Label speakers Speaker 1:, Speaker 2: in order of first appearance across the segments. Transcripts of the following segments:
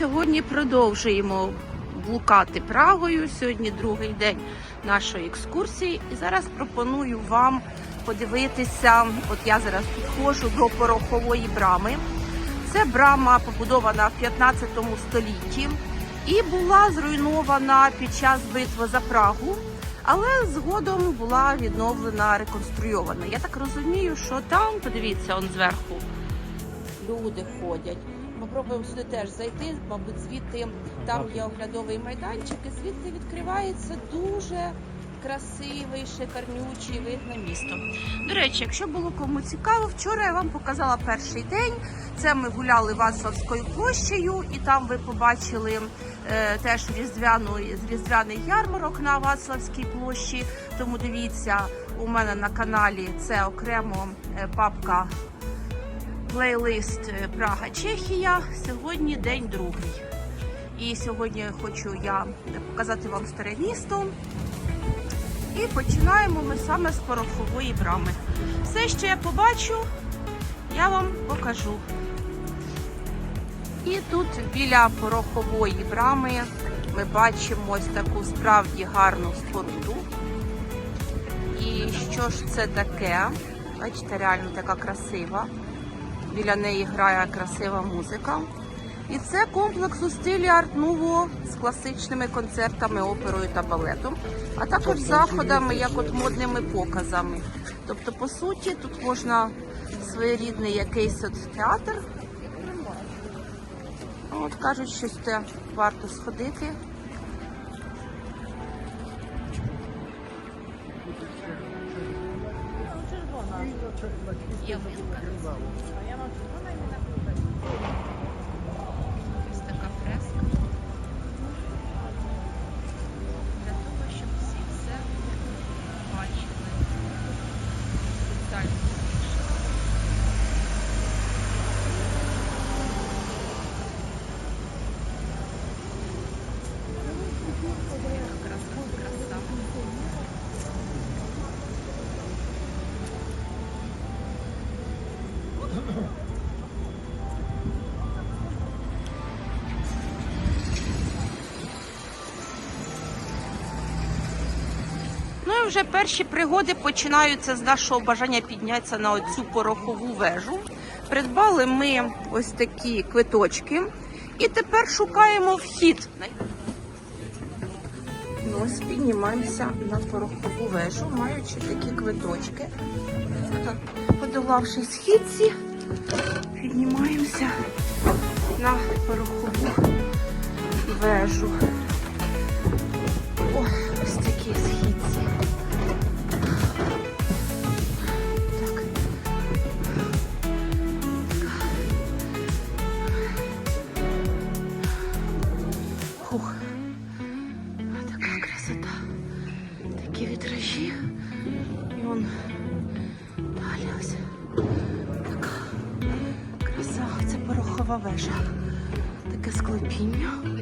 Speaker 1: сьогодні продовжуємо блукати Прагою. Сьогодні другий день нашої екскурсії. І зараз пропоную вам подивитися. От я зараз підходжу до порохової брами. Це брама побудована в 15 столітті і була зруйнована під час битви за Прагу. Але згодом була відновлена, реконструйована. Я так розумію, що там, подивіться, он зверху люди ходять. Ми сюди теж зайти, мабуть, звідти там є оглядовий майданчик, і звідти відкривається дуже красивий, шикарнючий вид на місто. До речі, якщо було кому цікаво, вчора я вам показала перший день. Це ми гуляли Вацлавською площею, і там ви побачили е, теж різдвяну різдвяний ярмарок на Вацлавській площі. Тому дивіться, у мене на каналі це окремо е, папка плейлист е, Прага Чехія. Сьогодні день другий. І сьогодні хочу я показати вам старе місто. І починаємо ми саме з порохової брами. Все, що я побачу, я вам покажу. І тут біля порохової брами ми бачимо ось таку справді гарну споруду. І що ж це таке? Бачите, реально така красива. Біля неї грає красива музика. І це комплекс у стилі арт-нуво з класичними концертами, оперою та балетом, а також заходами, як от модними показами. Тобто, по суті, тут можна своєрідний якийсь от театр. От кажуть, що це варто сходити. いやもうかっ。Вже перші пригоди починаються з нашого бажання піднятися на оцю порохову вежу. Придбали ми ось такі квиточки. І тепер шукаємо вхід. Ну, ось піднімаємося на порохову вежу, маючи такі квиточки. Подолавши східці, піднімаємося на порохову вежу. О, вежа. Таке склепіння.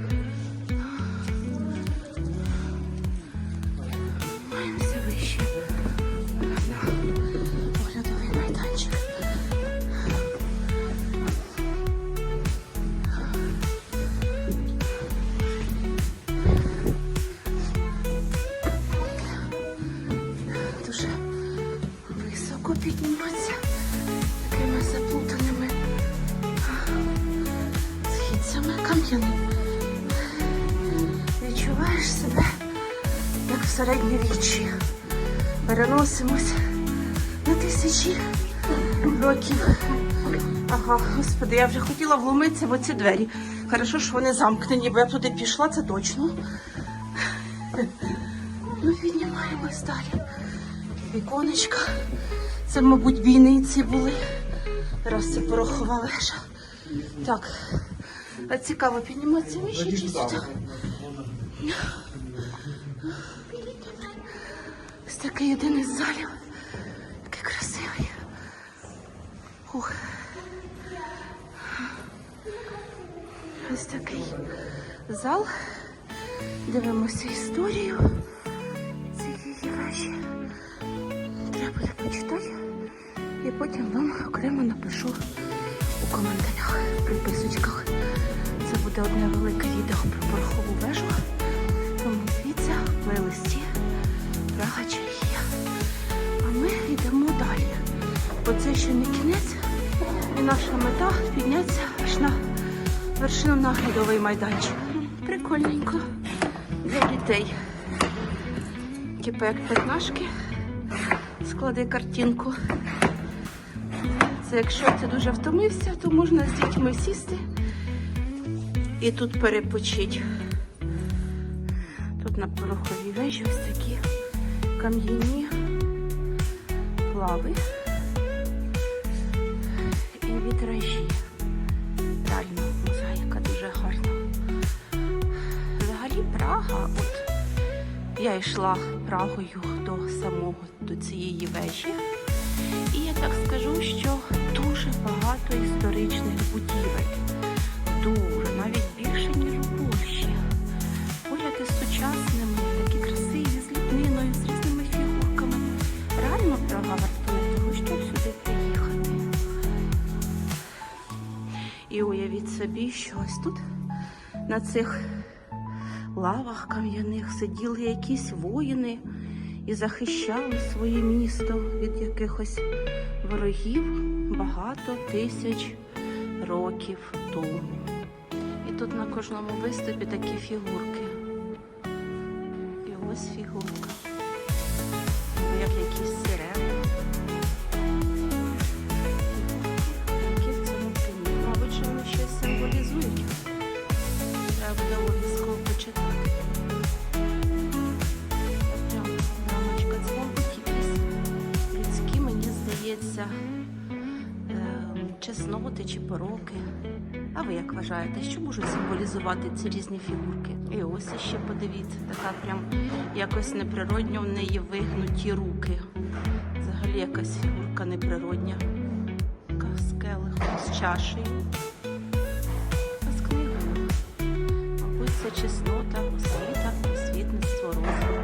Speaker 1: Східцями. Відчуваєш себе як в середньовіччі. Переносимось на тисячі років. Ага, господи, я вже хотіла вломитися в оці двері. Хорошо, що вони замкнені, бо я туди пішла, це точно. Ми піднімаємось далі. Віконечка. Це, мабуть, бійниці були. Раз це порохова вежа. Так. Цікаво підніматися вище чи сюди? Ось такий один із залів. Такий красивий. Ух. Ось такий зал. Дивимося історію цієї вежі. Треба буде почитати. І потім вам окремо напишу у коментарях, приписочках. Буде одне велике відео про порохову вежу. Тому дивіться, в плейлисті Прага Чехія. А ми йдемо далі. Бо це ще не кінець. І наша мета піднятися аж на вершину наглядовий майданчик. Прикольненько для дітей. Типу як п'ятнашки. Склади картинку. Це якщо ти дуже втомився, то можна з дітьми сісти і тут перепочити. Тут на пороховій вежі ось такі кам'яні плави і вітражі. Реально мозаїка дуже гарна. Взагалі Прага, от я йшла Прагою до самого до цієї вежі. І я так скажу, що дуже багато історичних будівель. Дуже, собі, що ось тут на цих лавах кам'яних сиділи якісь воїни і захищали своє місто від якихось ворогів багато тисяч років тому. І тут на кожному виступі такі фігурки. І ось фігурка. Як якісь сирени. Треба обов'язково почитати. Прям рамочка. Якісь людські, мені здається, е, чесноти чи пороки. А ви як вважаєте, що можуть символізувати ці різні фігурки? І ось ще подивіться, така прям якось неприродньо в неї вигнуті руки. Взагалі якась фігурка неприродня. Така з з чашею. Це чеснота, освіта, світництво розуму.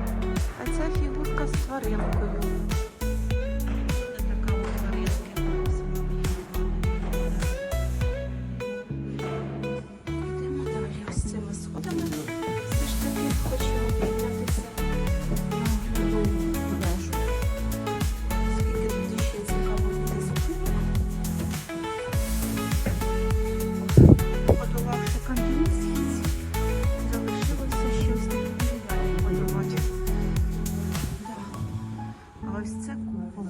Speaker 1: А ця фігурка з тваринкою. Йдемо далі ось цими сходами. Все ж таки хочемо ось це купол.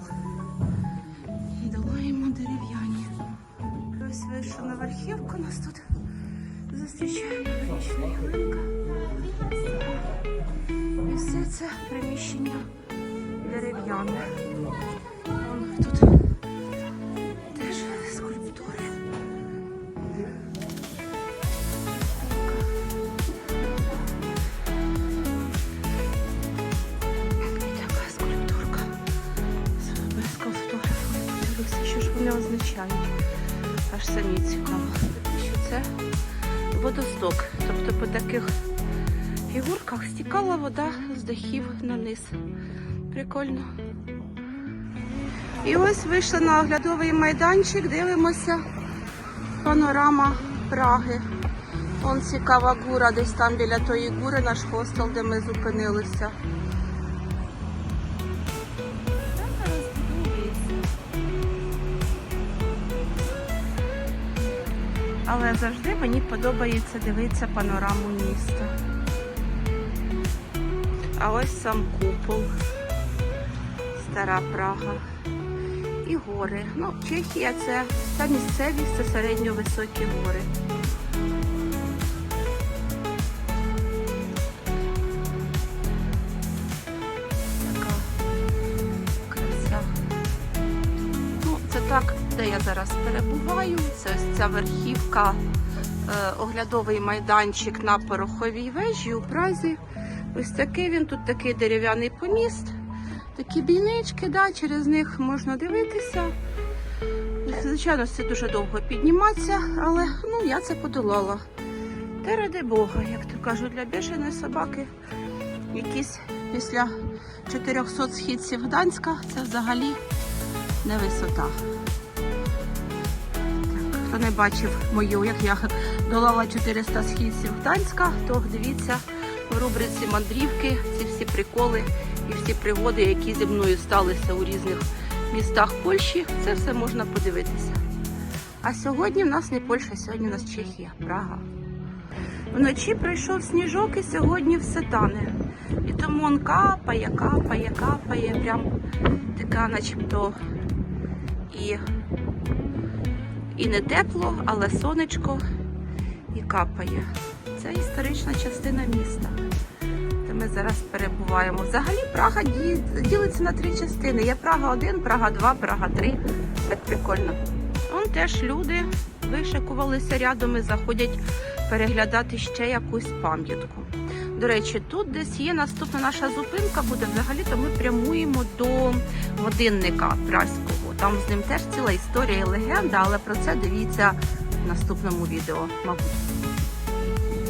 Speaker 1: Долаємо дерев'яні. Ось вийшов на верхівку, нас тут зустрічає новорічна ялинка. І все це приміщення дерев'яне. Означають. Аж самі цікаво. Що це водосток. Тобто по таких фігурках стікала вода з дахів на низ. Прикольно. І ось вийшли на оглядовий майданчик, дивимося. Панорама Праги. Вон цікава гура, десь там біля тої гури наш хостел, де ми зупинилися. Але завжди мені подобається дивитися панораму міста. А ось сам купол, стара Прага і гори. Ну, Чехія це та місцевість, це середньовисокі гори. Де я зараз перебуваю. Це ось ця верхівка, е, оглядовий майданчик на пороховій вежі у Празі. Ось такий він, тут такий дерев'яний поміст. Такі бійнички, да, через них можна дивитися. Звичайно, це дуже довго підніматися, але ну, я це подолала. Та ради Бога, як то кажуть, для бішеної собаки якісь після 400 східців Гданська це взагалі не висота. Хто не бачив мою, як я долала 400 східців Гданська, то дивіться в рубриці мандрівки ці всі приколи і всі пригоди, які зі мною сталися у різних містах Польщі. Це все можна подивитися. А сьогодні в нас не Польща, сьогодні у нас Чехія, Прага. Вночі пройшов сніжок і сьогодні все тане. І тому он капає, капає, капає, прям така начебто і, і не тепло, але сонечко і капає. Це історична частина міста, де ми зараз перебуваємо. Взагалі Прага ді- ділиться на три частини. Є Прага 1, Прага 2, Прага 3. Так прикольно. Вон теж люди вишикувалися рядом і заходять переглядати ще якусь пам'ятку. До речі, тут десь є наступна наша зупинка буде. Взагалі, то ми прямуємо до годинника праського. Там з ним теж ціла історія і легенда, але про це дивіться в наступному відео, мабуть.